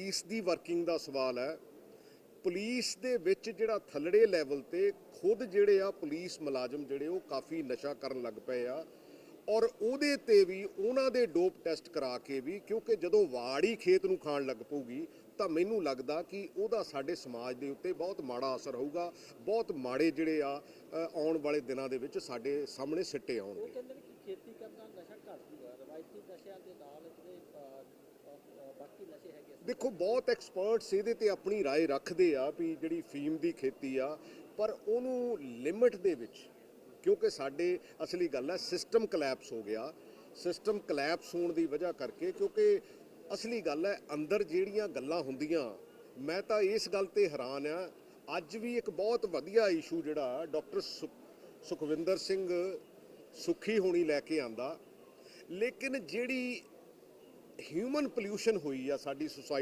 Police ਦੀ working ਦਾ ਸਵਾਲ ਹੈ। Police ਦੇ ਵਿੱਚ ਜਿਹੜਾ ਥੱਲੜੇ ਲੈਵਲ ਤੇ ਖੁਦ ਜਿਹੜੇ ਆ ਪੁਲਿਸ ਮੁਲਾਜ਼ਮ ਜਿਹੜੇ ਉਹ ਕਾਫੀ ਨਸ਼ਾ ਕਰਨ ਲੱਗ ਪਏ ਆ ਔਰ ਉਹਦੇ ਤੇ ਵੀ ਉਹਨਾਂ ਦੇ ਡੋਪ ਟੈਸਟ ਕਰਾ ਕੇ ਵੀ ਕਿਉਂਕਿ ਜਦੋਂ ਵਾੜੀ ਖੇਤ ਨੂੰ ਖਾਣ ਲੱਗ ਪਊਗੀ ਤਾਂ ਮੈਨੂੰ ਲੱਗਦਾ ਕਿ ਉਹਦਾ ਸਾਡੇ ਸਮਾਜ ਦੇ ਉੱਤੇ ਬਹੁਤ ਮਾੜਾ ਅਸਰ ਹੋਊਗਾ, ਬਹੁਤ ਮਾੜੇ ਜਿਹੜੇ ਆ ਆਉਣ ਵਾਲੇ ਦਿਨਾਂ ਦੇ ਵਿੱਚ ਸਾਡੇ ਸਾਹਮਣੇ ਸਿੱਟੇ ਆਉਣਗੇ। ਉਹ ਕਹਿੰਦੇ ਨੇ ਕਿ ਖੇਤੀ ਕਰਨ ਨਸ਼ਾ ਘੱਟ ਜੂਗਾ ਰਵਾਇਤੀ ਨਸ਼ਿਆਂ ਦੇ ਨਾਲ ਜਿਹੜੇ ਦੇਖੋ ਬਹੁਤ ਐਕਸਪਰਟਸ ਇਹਦੇ ਤੇ ਆਪਣੀ رائے ਰੱਖਦੇ ਆ ਵੀ ਜਿਹੜੀ ਫੀਮ ਦੀ ਖੇਤੀ ਆ ਪਰ ਉਹਨੂੰ ਲਿਮਿਟ ਦੇ ਵਿੱਚ ਕਿਉਂਕਿ ਸਾਡੇ ਅਸਲੀ ਗੱਲ ਹੈ ਸਿਸਟਮ ਕਲੈਪਸ ਹੋ ਗਿਆ ਸਿਸਟਮ ਕਲੈਪਸ ਹੋਣ ਦੀ ਵਜ੍ਹਾ ਕਰਕੇ ਕਿਉਂਕਿ ਅਸਲੀ ਗੱਲ ਹੈ ਅੰਦਰ ਜਿਹੜੀਆਂ ਗੱਲਾਂ ਹੁੰਦੀਆਂ ਮੈਂ ਤਾਂ ਇਸ ਗੱਲ ਤੇ ਹੈਰਾਨ ਆ ਅੱਜ ਵੀ ਇੱਕ ਬਹੁਤ ਵਧੀਆ ਇਸ਼ੂ ਜਿਹੜਾ ਡਾਕਟਰ ਸੁਖਵਿੰਦਰ ਸਿੰਘ ਸੁਖੀ ਹੋਣੀ ਲੈ ਕੇ ਆਂਦਾ ਲੇਕਿਨ ਜਿਹੜੀ ਹਿਊਮਨ ਪੋਲਿਊਸ਼ਨ ਹੋਈ ਆ ਸਾਡੀ ਸੁਸਾਇਟੀ